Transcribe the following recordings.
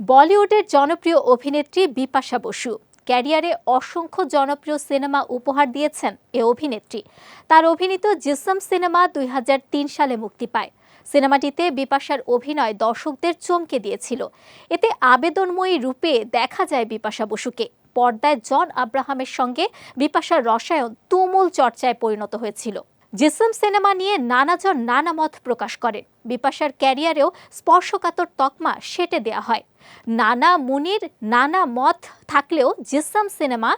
বলিউডের জনপ্রিয় অভিনেত্রী বিপাশা বসু ক্যারিয়ারে অসংখ্য জনপ্রিয় সিনেমা উপহার দিয়েছেন এ অভিনেত্রী। তার অভিনীত জিসম সিনেমা দুই হাজার তিন সালে মুক্তি পায়। সিনেমাটিতে বিপাশার অভিনয় দর্শকদের চমকে দিয়েছিল। এতে আবেদনময়ী রূপে দেখা যায় বিপাশা বসুকে। পর্দায় জন আব্রাহামের সঙ্গে বিপাশার রসায়ন তুমুল চর্চায় পরিণত হয়েছিল। জিসম সিনেমা নিয়ে নানাজন নানা মত প্রকাশ করেন বিপাশার ক্যারিয়ারেও স্পর্শকাতর তকমা সেটে দেয়া হয়। নানা মুনির, নানা মত থাকলেও জিসম সিনেমা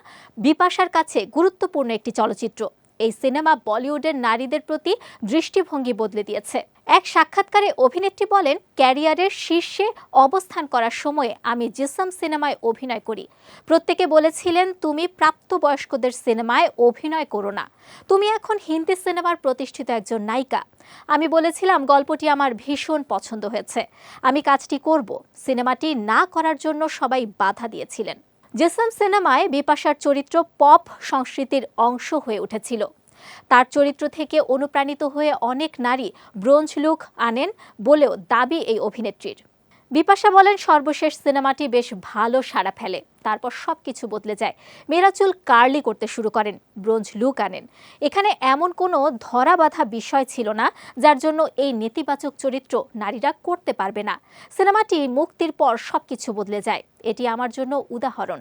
বিপাশার কাছে গুরুত্বপূর্ণ একটি চলচ্চিত্র। এই সিনেমা বলিউডের নারীদের প্রতি দৃষ্টিভঙ্গি বদলে দিয়েছে। এক সাক্ষাৎকারে অভিনেত্রী বলেন, ক্যারিয়ারের শীর্ষে অবস্থান করার সময়ে আমি জিসম সিনেমায় অভিনয় করি। প্রত্যেকে বলেছিলেন, তুমি প্রাপ্তবয়স্কদের সিনেমায় অভিনয় করো না। তুমি এখন হিন্দি সিনেমার প্রতিষ্ঠিত একজন নায়িকা। আমি বলেছিলাম, গল্পটি আমার ভীষণ পছন্দ হয়েছে। আমি কাজটি করব। সিনেমাটি না করার জন্য সবাই বাধা দিয়েছিলেন। জেসম সিনেমায় বিপাশার চরিত্র পপ সংস্কৃতির অংশ হয়ে উঠেছিল। তার চরিত্র থেকে অনুপ্রাণিত হয়ে অনেক নারী ব্রোঞ্জ লুক আনেন বলেও দাবি এই অভিনেত্রীর। বিপাশা বলেন, সর্বশেষ সিনেমাটি বেশ ভালো সাড়া ফেলে। তারপর সব কিছু বদলে যায়। মেয়েরা চুল কার্লি করতে শুরু করেন, ব্রোঞ্জ লুক আনেন। এখানে এমন কোনো ধরা বাঁধা বিষয় ছিল না, যার জন্য এই নেতিবাচক চরিত্র নারীরা করতে পারবে না। সিনেমাটি মুক্তির পর সব কিছু বদলে যায়। এটি আমার জন্য উদাহরণ।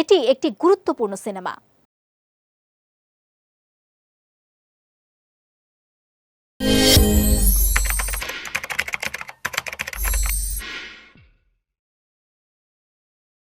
এটি একটি গুরুত্বপূর্ণ সিনেমা।